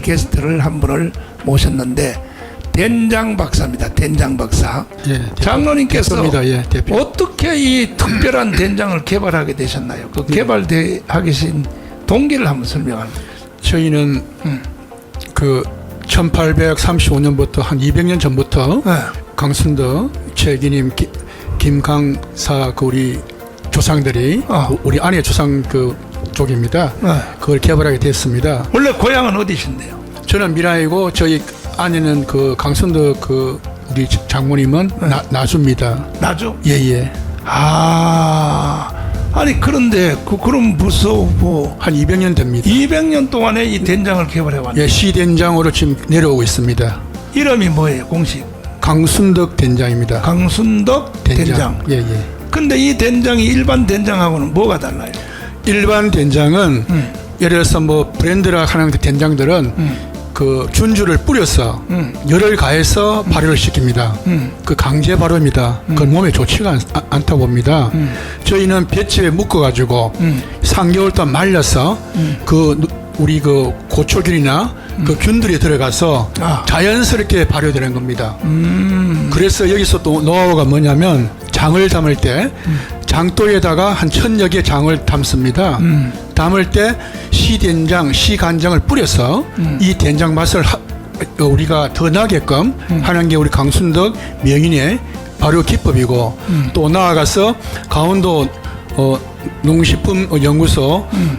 게스트를 한 분을 모셨는데 된장 박사입니다. 된장 박사. 예, 대표- 장로님께서 대표입니다. 예, 대표. 어떻게 이 특별한 된장을 개발하게 되셨나요? 그 개발하게 되신 동기를 한번 설명합니다. 저희는 음. 그 1835년부터 한 200년 전부터 네. 강순덕 최기님 기- 김강사 그 우리 조상들이 아. 우리 아내 조상 그 쪽입니다. 네. 그걸 개발하게 됐습니다. 원래 고향은 어디신데요? 저는 미라이고 저희 아내는 그 강순덕 그 우리 장모님은 네. 나, 나주입니다. 나주? 예예. 아, 아니 그런데 그 그럼 무서워. 한 200년 됩니다. 200년 동안에 이 된장을 개발해 왔는데 예, 시된장으로 지금 내려오고 있습니다. 이름이 뭐예요? 공식 강순덕 된장입니다. 강순덕 된장. 예, 예. 근데 이 된장이 일반 된장하고는 뭐가 달라요? 일반 된장은 음. 예를 들어서 뭐 브랜드라 하는 그 된장들은 음. 그 준주를 뿌려서 음. 열을 가해서 발효를 시킵니다. 음. 그 강제 발효입니다. 그건 몸에 좋지가 않, 아- 않다고 봅니다. 음. 저희는 배추에 묶어가지고 음. 3개월 동안 말려서 그 누- 우리 그 고초균이나 그 균들이 들어가서 음. 아. 자연스럽게 발효되는 겁니다. 음. 그래서 여기서 또 노하우가 뭐냐면 장을 담을 때 장도에다가 한 천여 개 장을 담습니다. 음. 담을 때 시된장, 시간장을 뿌려서 음. 이 된장 맛을 하- 어, 우리가 더 나게끔 음. 하는 게 우리 강순덕 명인의 발효 기법이고 음. 또 나아가서 강원도 어, 농식품 연구소 음.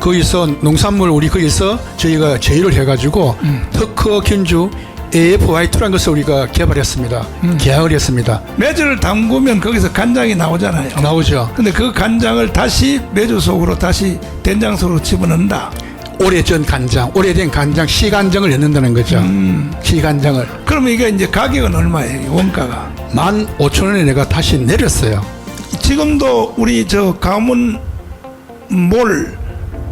거기서 농산물 우리 거기서 저희가 제의를 해가지고 음. 특허 균주 AFY2라는 것을 우리가 개발했습니다. 음. 계약을 했습니다. 매주를 담그면 거기서 간장이 나오잖아요. 나오죠. 근데 그 간장을 다시 매주 속으로 다시 된장 속으로 집어넣는다. 오래전 간장, 오래된 간장, 시간장을 넣는다는 거죠. 음. 시간장을 그러면 이게 이제 가격은 얼마예요? 이 원가가? 만 오천 원에 내가 다시 내렸어요. 지금도 우리 저 가문 몰,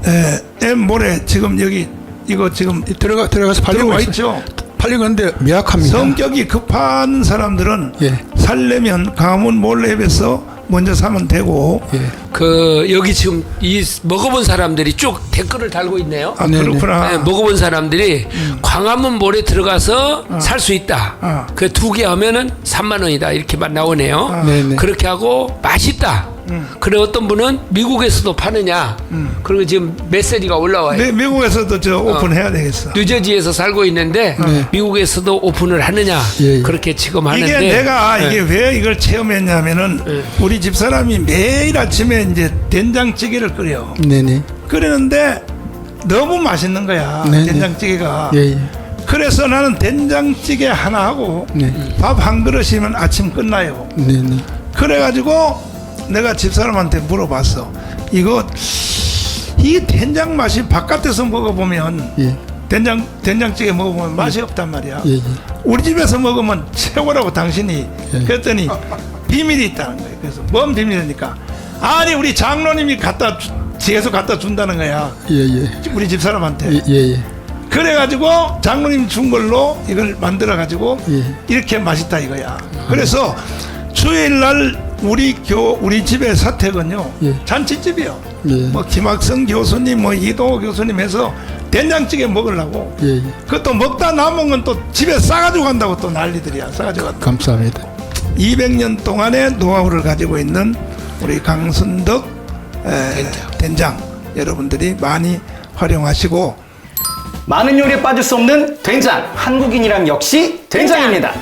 에, 엠몰에 지금 여기 이거 지금 들어가 들어가서 팔리고. 있죠. 팔리고 있는데 미약합니다. 성격이 급한 사람들은 예. 살려면 가문 몰랩에서 먼저 사면 되고 예. 그 여기 지금 이 먹어본 사람들이 쭉 댓글을 달고 있네요. 아 네네. 그렇구나. 네, 먹어본 사람들이 광화문 몰에 들어가서 살수 있다. 아. 그두 개 하면은 3만 원이다 이렇게만 나오네요. 아. 그렇게 하고 맛있다. 그래 어떤 분은 미국에서도 파느냐. 그리고 지금 메시지가 올라와요. 미, 미국에서도 저 오픈해야 되겠어. 뉴저지에서 살고 있는데 미국에서도 오픈을 하느냐. 예, 예. 그렇게 지금 하는데 이게 내가 네. 이게 왜 이걸 체험했냐면은 네. 우리 집 사람이 매일 아침에 이제 된장찌개를 끓여. 네네. 끓이는데 너무 맛있는 거야. 네네. 된장찌개가. 예, 예. 그래서 나는 된장찌개 하나 하고 네. 밥한 그릇이면 아침 끝나요. 네네. 그래가지고 내가 집사람한테 물어봤어. 이거 이 된장 맛이 바깥에서 먹어보면 예. 된장 된장찌개 먹어보면 맛이 없단 말이야. 예, 예. 우리 집에서 먹으면 최고라고 당신이 예. 그랬더니 비밀이 있다는 거예요. 그래서 뭔 비밀입니까? 아니 우리 장로님이 갖다 주- 뒤에서 갖다 준다는 거야. 예, 예. 우리 집 사람한테. 예, 예, 예. 그래가지고 장로님 준 걸로 이걸 만들어 가지고 예. 이렇게 맛있다 이거야. 그래서 주일날 우리 교 우리 집의 사택은요 예. 잔치집이요. 예. 뭐 김학성 교수님, 뭐 이동호 교수님 해서 된장찌개 먹으려고. 예, 예. 그것도 먹다 남은 건 또 집에 싸가지고 간다고 또 난리들이야. 싸가지고 간다. 감사합니다. 200년 동안의 노하우를 가지고 있는 우리 강순덕 에, 된장. 된장 여러분들이 많이 활용하시고 많은 요리에 빠질 수 없는 된장. 한국인이란 역시 된장입니다.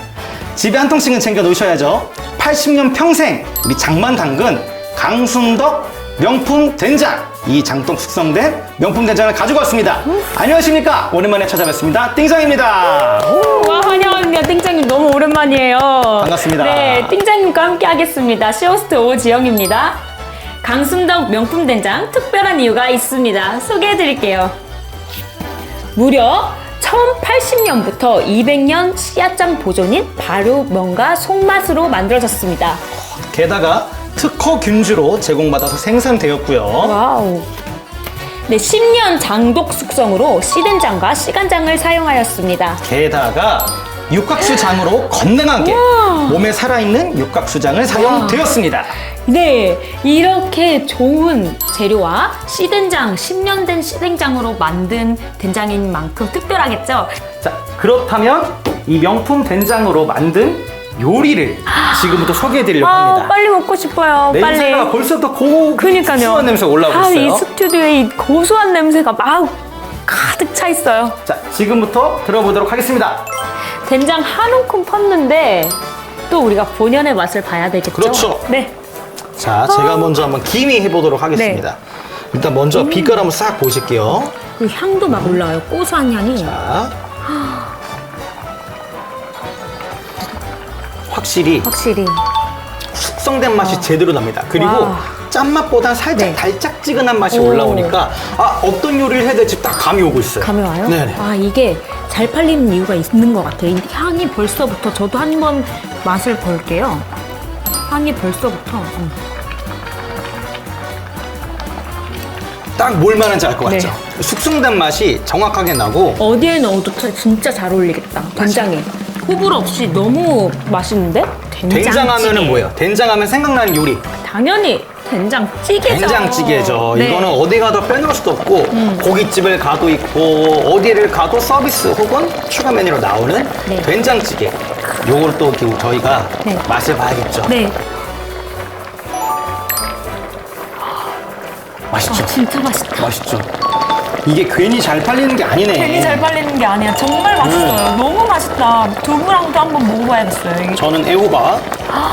집에 한 통씩은 챙겨 놓으셔야죠. 80년 평생 우리 장만 담근 강순덕 명품 된장. 이 장독 숙성된 명품 된장을 가지고 왔습니다. 안녕하십니까? 오랜만에 찾아뵙습니다. 띵장입니다. 와 환영합니다. 띵장님 너무 오랜만이에요. 반갑습니다. 네, 띵장님과 함께 하겠습니다. 시호스트 오지영입니다. 강순덕 명품 된장 특별한 이유가 있습니다. 소개해 드릴게요. 무려 1080년부터 200년 씨앗장 보존인 발효면과 속맛으로 만들어졌습니다. 게다가 특허 균주로 제공받아서 생산되었고요. 와우. 네, 10년 장독 숙성으로 씨된장과 씨간장을 사용하였습니다. 게다가 육각수장으로 건강하게 몸에 살아있는 육각수장을 사용되었습니다. 네, 이렇게 좋은 재료와 씨된장, 10년 된 씨된장으로 만든 된장인 만큼 특별하겠죠? 자, 그렇다면 이 명품 된장으로 만든 요리를 지금부터 소개해드리려고 아, 합니다. 빨리 먹고 싶어요. 냄새가 빨리. 벌써부터 고 그니까요. 수한 냄새가 올라오고 아, 있어요. 이 스튜디오에 이 고소한 냄새가 막 가득 차 있어요. 자, 지금부터 들어보도록 하겠습니다. 된장 한 움큼 펐는데 또 우리가 본연의 맛을 봐야 되겠죠? 그렇죠. 네. 자, 제가 먼저 한번 기미 해보도록 하겠습니다. 일단 먼저 빛깔 한번 싹 보실게요. 그 향도 막 올라와요. 고소한 향이. 자. 확실히 확실히. 숙성된 맛이 제대로 납니다. 그리고 와. 짠맛보다 살짝 네. 달짝지근한 맛이 오. 올라오니까 아 어떤 요리를 해야 될지 딱 감이 오고 있어요. 감이 와요? 네네. 아 이게 잘 팔리는 이유가 있는 것 같아요. 이 향이 벌써부터 저도 한 번 맛을 볼게요. 향이 벌써부터 음. 딱 뭘 말하는지 알것 같죠? 네. 숙성된 맛이 정확하게 나고 어디에 넣어도 저- 진짜 잘 어울리겠다. 된장에 호불호 없이 너무 맛있는데? 된장찌개. 된장하면은 뭐예요? 된장하면 생각나는 요리 당연히 된장찌개죠. 된장찌개죠. 네. 음. 이거는 어디 가도 빼놓을 수도 없고 고깃집을 가도 있고 어디를 가도 서비스 혹은 추가 메뉴로 나오는 네. 된장찌개. 요걸 또 이렇게 저희가 네. 맛을 봐야겠죠. 네. 맛있죠? 아, 진짜 맛있다. 맛있죠? 이게 괜히 잘 팔리는 게 아니네. 괜히 잘 팔리는 게 아니야. 정말 맛있어요. 너무 맛있다. 두부랑도 한번 먹어봐야겠어요. 이게 저는 애호박,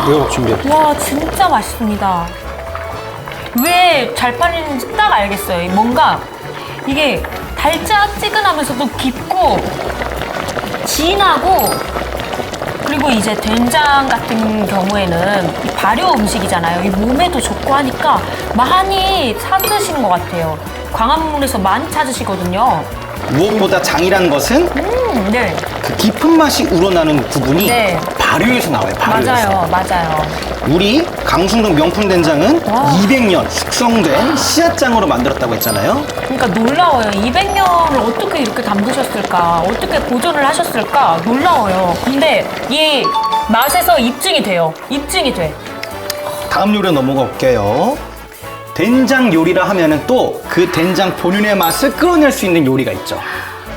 애호박 준비했어요. 와 진짜 맛있습니다. 왜 잘 팔리는지 딱 알겠어요. 뭔가 이게 달짝지근하면서도 깊고 진하고 그리고 이제 된장 같은 경우에는 이 발효 음식이잖아요. 이 몸에도 좋고 하니까 많이 찾으시는 것 같아요. 광화문에서 많이 찾으시거든요. 무엇보다 장이라는 것은 음, 네. 그 깊은 맛이 우러나는 부분이 네. 발효에서 나와요. 발효에서. 맞아요. 맞아요. 우리 강순동 명품 된장은 와. 200년 숙성된 씨앗장으로 만들었다고 했잖아요. 그러니까 놀라워요. 200년을 어떻게 이렇게 담그셨을까? 어떻게 보존을 하셨을까? 놀라워요. 근데 이 맛에서 입증이 돼요. 입증이 돼. 다음 요리로 넘어가 볼게요. 된장 요리라 하면은 또 그 된장 본연의 맛을 끌어낼 수 있는 요리가 있죠.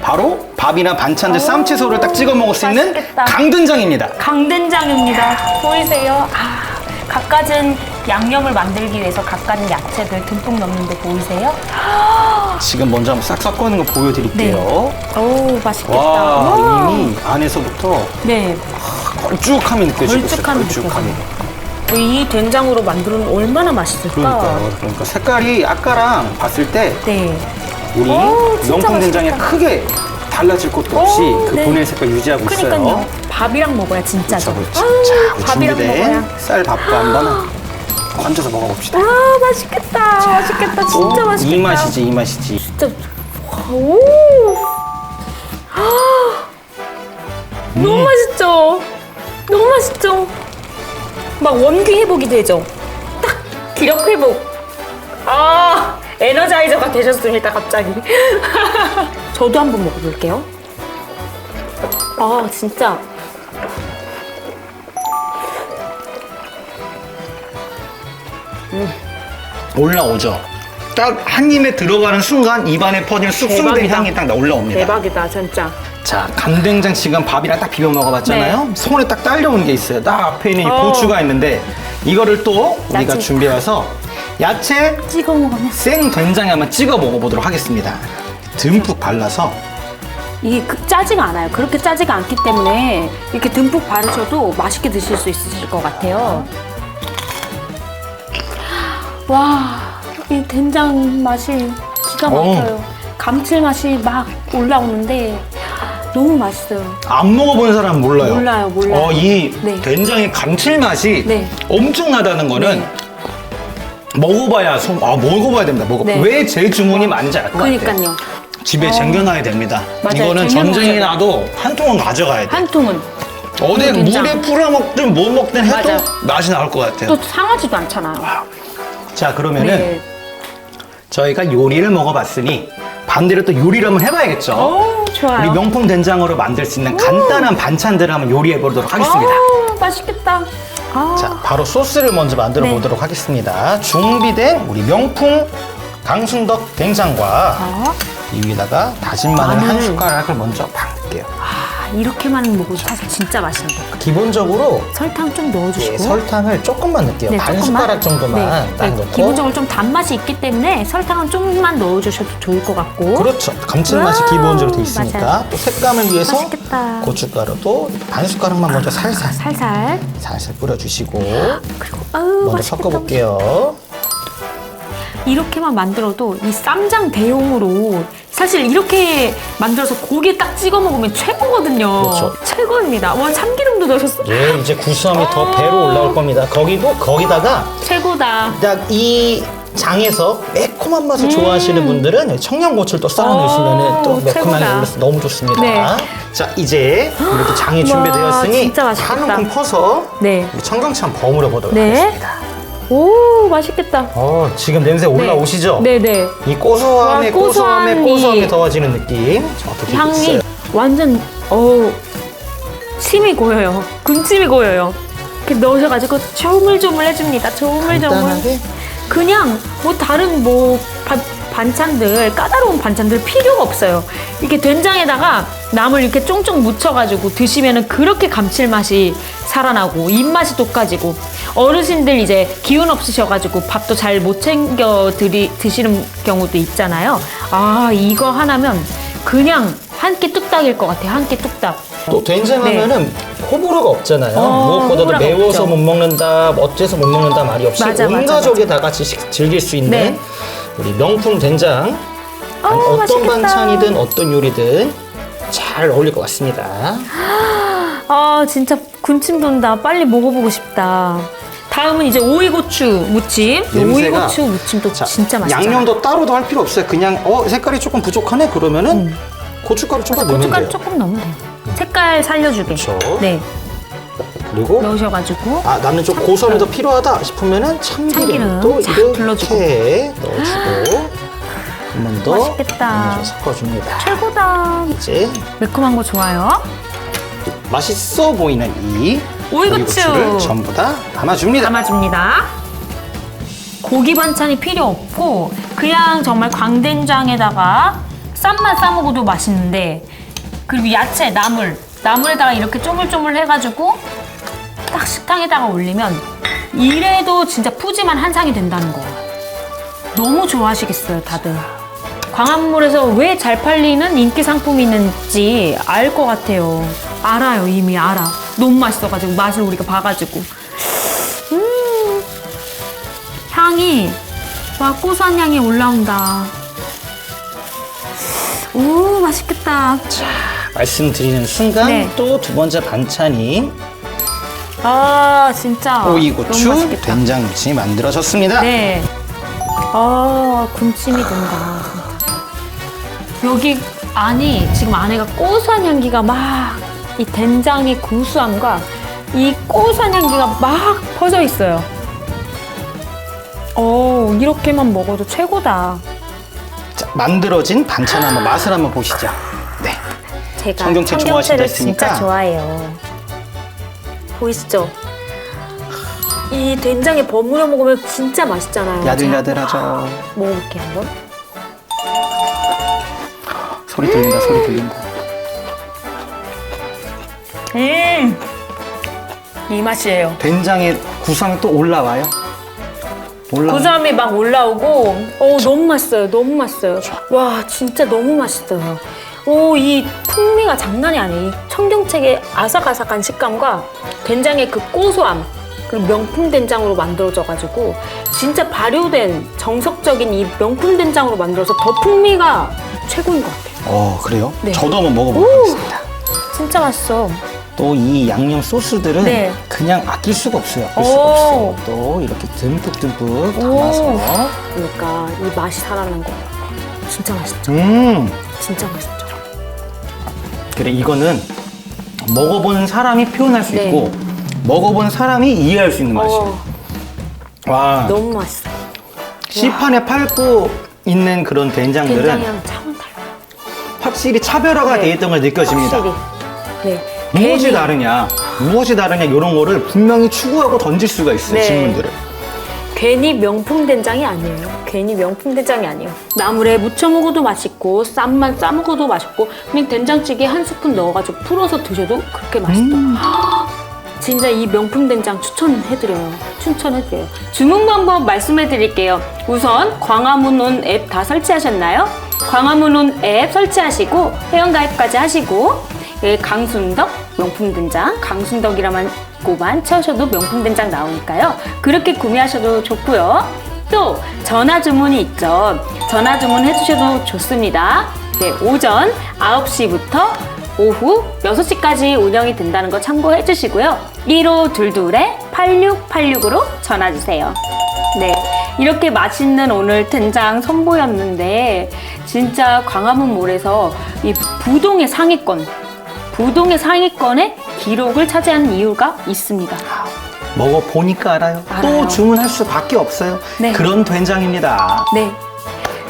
바로 밥이나 반찬들 쌈채소를 딱 찍어 먹을 수 있는 맛있겠다. 강된장입니다. 강된장입니다. 보이세요? 아, 갖가진 양념을 만들기 위해서 갖가진 야채들 듬뿍 넣는데 보이세요? 지금 먼저 한번 싹 섞어놓은 거 보여드릴게요. 오, 맛있겠다. 와, 와. 이미 안에서부터 네. 걸쭉함이 느껴지고 있어요. 걸쭉함이 걸쭉함이. 이 된장으로 만들면 얼마나 맛있을까? 그러니까요. 그러니까 색깔이 아까랑 봤을 때 네. 우리 오, 진짜 명품 된장에 맛있겠다. 크게 달라질 것도 없이 오, 그 네. 본연의 색깔 유지하고 그러니까요. 있어요. 밥이랑 먹어야 진짜죠. 그렇죠, 그렇죠. 자, 우리 밥이랑 준비된 먹어야. 쌀밥과 한번 건져서 먹어봅시다. 와 맛있겠다 맛있겠다 진짜 오, 맛있겠다 이 맛이지, 이 맛이지. 진짜 와, 오 아, 너무 맛있죠 너무 맛있죠 막 원기 회복이 되죠 딱 기력 회복 아 에너자이저가 되셨습니다 갑자기 저도 한번 먹어볼게요 아 진짜 올라오죠. 딱 한 입에 들어가는 순간 입안에 퍼지는 숙성된 대박이다. 향이 딱 올라옵니다. 대박이다 진짜 자, 강된장 지금 밥이랑 딱 비벼 먹어봤잖아요. 손에 딱 딸려오는 게 있어요. 딱 앞에 있는 이 네. 어. 고추가 있는데 이거를 또 우리가 야채. 준비해서 야채 찍어 먹으면 생 된장에 한번 찍어 먹어보도록 하겠습니다. 듬뿍 발라서 이게 그- 짜지가 않아요. 그렇게 짜지가 않기 때문에 이렇게 듬뿍 바르셔도 맛있게 드실 수 있으실 것 같아요. 와, 이 된장 맛이 기가 어. 막혀요. 감칠맛이 막 올라오는데 너무 맛있어요. 안 먹어본 사람 몰라요. 몰라요, 몰라요. 어, 이 네. 된장의 감칠맛이 네. 엄청나다는 거는 네. 먹어봐야 손, 아, 먹어봐야 됩니다. 먹어. 네. 왜 제 주문이 많은지 알 것 같아요. 그러니까요. 집에 쟁여놔야 됩니다. 맞아요. 이거는 쟁여놓으셔야 전쟁이 돼요. 나도 한 통은 가져가야 돼. 한 통은 어디. 물에 풀어 먹든 뭐 먹든 해도 맞아. 맛이 나올 것 같아요. 또 상하지도 않잖아요. 자 그러면은 네. 저희가 요리를 먹어봤으니 반대로 또 요리를 한번 해봐야겠죠. 오, 좋아요. 우리 명품 된장으로 만들 수 있는 간단한 반찬들을 한번 요리해 보도록 하겠습니다. 아, 맛있겠다. 아, 자, 바로 소스를 먼저 만들어 네. 보도록 하겠습니다. 준비된 우리 명품 강순덕 된장과 어? 이 위에다가 다진 마늘 한. 숟가락을 먼저 팍 넣을게요. 아, 이렇게만 먹어도 사실 진짜 맛있는 거. 기본적으로 설탕 좀 넣어주시고. 예, 설탕을 조금만 넣을게요. 네, 반 조금만. 숟가락 정도만 네, 딱 네, 넣고. 기본적으로 좀 단맛이 있기 때문에 설탕은 좀만 넣어주셔도 좋을 것 같고. 그렇죠. 감칠맛이 와우, 기본적으로 돼 있으니까 맞아요. 또 색감을 위해서 맛있겠다. 고춧가루도 반 숟가락만 먼저 살살 살살. 살살 뿌려주시고 그리고 아우 먼저 맛있겠다. 섞어볼게요. 이렇게만 만들어도 이 쌈장 대용으로 사실 이렇게 만들어서 고기에 딱 찍어 먹으면 최고거든요. 그렇죠. 최고입니다. 와 참기름도 넣으셨어. 예, 이제 구수함이 더 아. 배로 올라올 겁니다. 거기도 거기다가 최고다. 딱 이 장에서 매콤한 맛을 좋아하시는 분들은 청양고추를 또 썰어 넣으시면 또 음. 오, 매콤하게 최고다. 올라서 너무 좋습니다. 네. 자, 이제 이렇게 장이 준비되었으니 진짜 맛있겠다. 한 움큼 퍼서 네. 우리 청경채 한번 버무려 보도록 네. 하겠습니다. 오 맛있겠다. 어, 지금 냄새 올라오시죠? 네네. 이 고소함에 와, 고소함에 고소함이. 고소함이 더해지는 느낌 정확히 들고 향이 있어요. 완전 어우 침이 고여요. 군침이 고여요. 이렇게 넣으셔가지고 조물조물 해줍니다. 조물조물. 간단하게 그냥 뭐 다른 뭐 바- 반찬들 까다로운 반찬들 필요가 없어요. 이렇게 된장에다가 나물 이렇게 쫑쫑 묻혀가지고 드시면은 그렇게 감칠맛이 살아나고 입맛이 돋아지고 어르신들 이제 기운 없으셔가지고 밥도 잘 못 챙겨 드리, 드시는 경우도 있잖아요. 아 이거 하나면 그냥 한 끼 뚝딱일 것 같아요. 한 끼 뚝딱. 또 된장하면은 호불호가 없잖아요. 네. 어, 무엇보다도 매워서 없죠. 못 먹는다, 어째서 못 먹는다 말이 없이 맞아, 온 맞아, 가족이 다 같이 식- 즐길 수 있는 네. 우리 명품 된장. 어, 어떤 맛있겠다. 반찬이든 어떤 요리든 잘 어울릴 것 같습니다. 아 진짜 군침 돈다. 빨리 먹어보고 싶다. 다음은 이제 오이고추 무침. 냄새가- 오이고추 무침도 자, 진짜 맛있잖아. 양념도 따로도 할 필요 없어요. 그냥 어 색깔이 조금 부족하네 그러면은 고춧가루 조금 넣으면 음. 고춧가루 돼요. 조금 넣으면 돼요. 색깔 살려주게. 그렇죠. 네, 그리고 넣으셔가지고 아 나는 좀 고소함이 더 필요하다 싶으면은 참기름 참기름도 쫙 이렇게 둘러주고. 넣어주고 한 번 더 맛있겠다. 섞어줍니다. 최고다. 이제 매콤한 거 좋아요. 맛있어 보이는 이 오이고추. 오이고추를 전부 다 담아줍니다. 담아줍니다. 고기 반찬이 필요 없고 그냥 정말 광된장에다가 쌈만 싸 먹어도 맛있는데 그리고 야채, 나물, 나물에다가 이렇게 쪼물쪼물 해가지고 딱 식당에다가 올리면 이래도 진짜 푸짐한 한상이 된다는 거. 너무 좋아하시겠어요, 다들. 광화문에서 왜 잘 팔리는 인기 상품이 있는지 알 것 같아요. 알아요, 이미 알아. 너무 맛있어가지고 맛을 우리가 봐가지고. 음, 향이 와 고소한 향이 올라온다. 오 맛있겠다. 말씀드리는 순간 네. 또 두 번째 반찬이 아 진짜 너무 오이고추 맛있겠다. 된장무침이 만들어졌습니다. 네. 아 군침이 돈다. 여기 안이 지금 안에가 고소한 향기가 막 이 된장의 구수함과 이 고소한 향기가 막 퍼져 있어요. 오 이렇게만 먹어도 최고다. 자, 만들어진 반찬 한번 맛을 한번 보시죠. 네. 제가 청경채 좋아하신다 청경채를 했으니까. 진짜 좋아해요. 보이시죠? 이 된장에 버무려 먹으면 진짜 맛있잖아요. 야들야들하죠. 먹어볼게요 한번. 소리 들린다, 소리 들린다. 음, 이 맛이에요. 된장의 구수함이 또 올라와요. 올라와. 고소함이 막 올라오고, 오 너무 맛있어요. 너무 맛있어요. 와 진짜 너무 맛있어요. 오 이 풍미가 장난이 아니에요. 이 청경채의 아삭아삭한 식감과 된장의 그 고소함. 그리고 명품 된장으로 만들어져가지고 진짜 발효된 정석적인 이 명품 된장으로 만들어서 더 풍미가 최고인 것 같아요. 어, 그래요? 네. 저도 한번 먹어보도록 하겠습니다. 진짜 맛있어. 또 이 양념 소스들은 네. 그냥 아낄 수가 없어요. 아낄 오. 수가 없어요. 또 이렇게 듬뿍듬뿍 담아서. 그러니까 이 맛이 살아난 거. 진짜 맛있죠. 음, 진짜 맛있죠. 그래 이거는 먹어본 사람이 표현할 수 네. 있고 먹어본 사람이 이해할 수 있는 맛이에요. 어, 와, 너무 맛있어. 시판에 팔고 있는 그런 된장들은 된장이랑 차원 달라요. 확실히 차별화가 네. 돼 있던 걸 느껴집니다. 확실히. 네. 무엇이 다르냐, 무엇이 다르냐 이런 거를 분명히 추구하고 던질 수가 있어요 네. 질문들을. 괜히 명품 된장이 아니에요. 괜히 명품 된장이 아니에요. 나물에 무쳐 먹어도 맛있고 쌈만 싸 먹어도 맛있고 그냥 된장찌개 한 스푼 넣어가지고 풀어서 드셔도 그렇게 맛있다. 진짜 이 명품 된장 추천해드려요. 추천해드려요. 주문 방법 말씀해드릴게요. 우선 광화문온 앱 다 설치하셨나요? 광화문온 앱 설치하시고 회원가입까지 하시고 예, 강순덕 명품 된장 강순덕이라만 고만 쳐셔도 명품 된장 나오니까요. 그렇게 구매하셔도 좋고요. 또 전화 주문이 있죠. 전화 주문 해주셔도 좋습니다. 네, 오전 9시부터 오후 6시까지 운영이 된다는 거 참고해 주시고요. 1522에 8686으로 전화 주세요. 네. 이렇게 맛있는 오늘 된장 선보였는데 진짜 광화문 몰에서 이 부동의 상위권, 부동의 상위권에 기록을 차지하는 이유가 있습니다. 먹어 보니까 알아요. 알아요. 또 주문할 수밖에 없어요. 네. 그런 된장입니다. 네.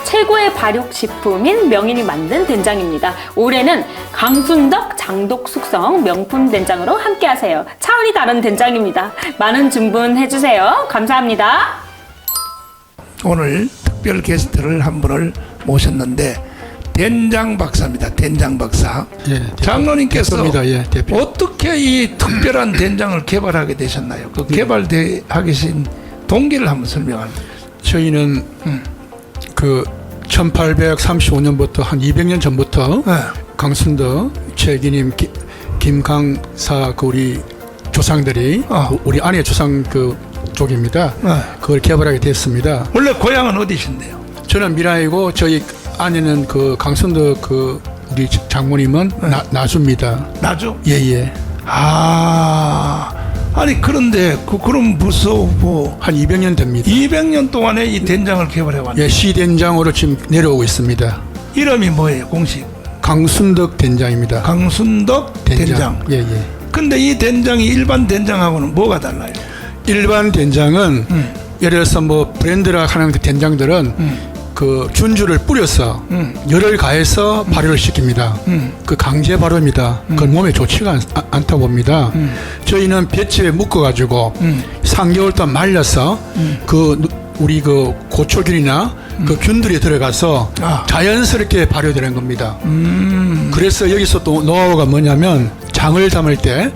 최고의 발육식품인 명인이 만든 된장입니다. 올해는 강순덕 장독 숙성 명품 된장으로 함께 하세요. 차원이 다른 된장입니다. 많은 주문해 주세요. 감사합니다. 오늘 특별 게스트를 한 분을 모셨는데 된장 박사입니다. 된장 박사. 예, 대표- 장로님께서 대표입니다. 예, 대표. 어떻게 이 특별한 된장을 개발하게 되셨나요? 그 개발하게 신 동기를 한번 설명합니다. 저희는 그 1835년부터 한 200년 전부터 네. 강순덕 최기님 기- 김강사 그 우리 조상들이 어. 우리 아내 조상 그 쪽입니다. 네. 그걸 개발하게 됐습니다. 원래 고향은 어디신데요? 저는 미라이고 저희 아내는 그 강순덕 그 우리 장모님은 나, 나주입니다. 나주? 예예. 아, 아니 그런데 그 그럼 무서워 뭐한 200년 됩니다. 200년 동안에 이 된장을 개발해 왔네. 예, 시된장으로 지금 내려오고 있습니다. 이름이 뭐예요? 공식 강순덕 된장입니다. 강순덕 된장. 예, 예. 근데 이 된장이 일반 된장하고는 뭐가 달라요? 일반 된장은 음. 예를 들어서 뭐 브랜드라 하는 그 된장들은 음. 그 준주를 뿌려서 음. 열을 가해서 발효를 시킵니다. 음. 그 강제 발효입니다. 그건 몸에 좋지가 않, 아- 않다고 봅니다. 저희는 배추에 묶어가지고 음. 3개월 동안 말려서 그 누- 우리 그 고초균이나 그 균들이 들어가서 음. 아. 자연스럽게 발효되는 겁니다. 음. 그래서 여기서 또 노하우가 뭐냐면 장을 담을 때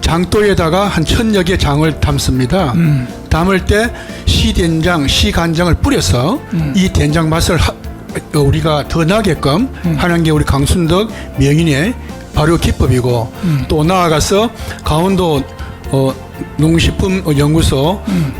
장도에다가 한 천여 개 장을 담습니다. 음. 담을 때 시된장, 시간장을 뿌려서 음. 이 된장 맛을 하- 어, 우리가 더 나게끔 음. 하는 게 우리 강순덕 명인의 발효 기법이고 음. 또 나아가서 강원도 어, 농식품 연구소 음.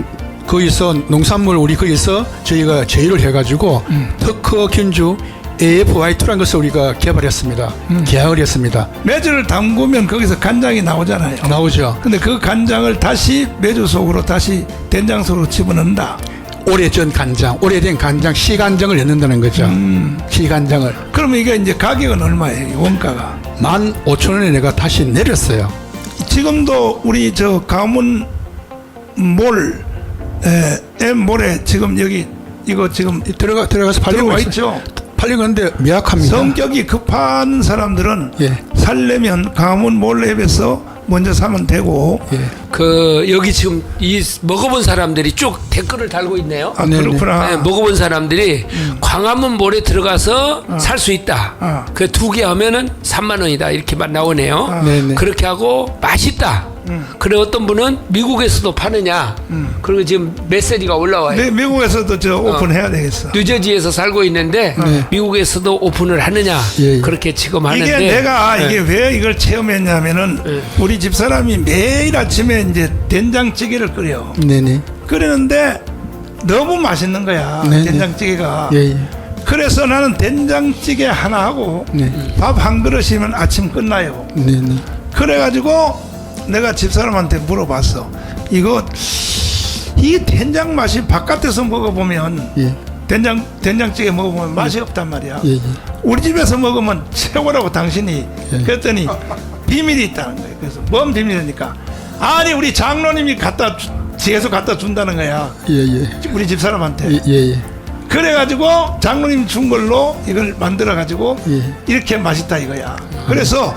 거기서 농산물 우리 거기서 저희가 제휴를 해가지고 음. 특허 균주 AFY2라는 것을 우리가 개발했습니다. 음. 계약을 했습니다. 매주를 담그면 거기서 간장이 나오잖아요. 나오죠. 근데 그 간장을 다시 매주 속으로 다시 된장 속으로 집어넣는다. 오래전 간장, 오래된 간장, 시간장을 넣는다는 거죠. 음. 시간장을 그러면 이게 이제 가격은 얼마예요? 이 원가가? 만 오천 원에 내가 다시 내렸어요. 지금도 우리 저 가문 몰, 에, 몰에 지금 여기 이거 지금 들어가 들어가서 팔리고. 있죠. 팔리고 있는데 미약합니다. 성격이 급한 사람들은 예. 살려면 가문 몰랩에서 먼저 사면 되고 예. 그 여기 지금 이 먹어본 사람들이 쭉 댓글을 달고 있네요. 아 네네. 그렇구나. 네, 먹어본 사람들이 광화문 몰에 들어가서 살수 있다. 아. 그두 개 하면은 3만 원이다 이렇게만 나오네요. 네네. 그렇게 하고 맛있다. 그래 어떤 분은 미국에서도 파느냐. 그리고 지금 메시지가 올라와요. 네, 미국에서도 저 오픈해야 되겠어. 뉴저지에서 살고 있는데 네. 미국에서도 오픈을 하느냐 예, 예. 그렇게 지금 하는데 이게 내가 네. 이게 왜 이걸 체험했냐면은 네. 우리 집 사람이 매일 아침에 이제 된장찌개를 끓여. 네네. 끓이는데 너무 맛있는 거야 네네. 된장찌개가. 예, 예. 그래서 나는 된장찌개 하나 하고 네. 밥 한 그릇이면 아침 끝나요. 네네. 그래가지고 내가 집사람한테 물어봤어. 이거 이 된장 맛이 바깥에서 먹어보면 예. 된장 된장찌개 먹어보면 맛이 없단 말이야. 예, 예. 우리 집에서 먹으면 최고라고 당신이 예. 그랬더니 비밀이 있다는 거예요. 그래서 뭔 비밀입니까? 아니 우리 장로님이 갖다 주- 집에서 갖다 준다는 거야. 예, 예. 우리 집 사람한테. 예, 예, 예. 그래가지고 장로님 준 걸로 이걸 만들어가지고 예. 이렇게 맛있다 이거야. 그래서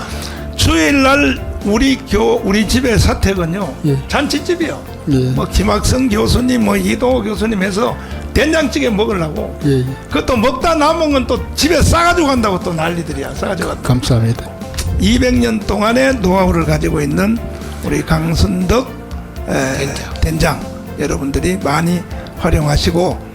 주일날 우리 교 우리 집의 사택은요 예. 잔치집이요. 예. 뭐 김학성 교수님, 뭐 이동호 교수님 해서 된장찌개 먹으려고. 예, 예. 그것도 먹다 남은 건 또 집에 싸가지고 간다고 또 난리들이야. 싸가지고 간다. 감사합니다. 200년 동안의 노하우를 가지고 있는 우리 강순덕 에, 된장 여러분들이 많이 활용하시고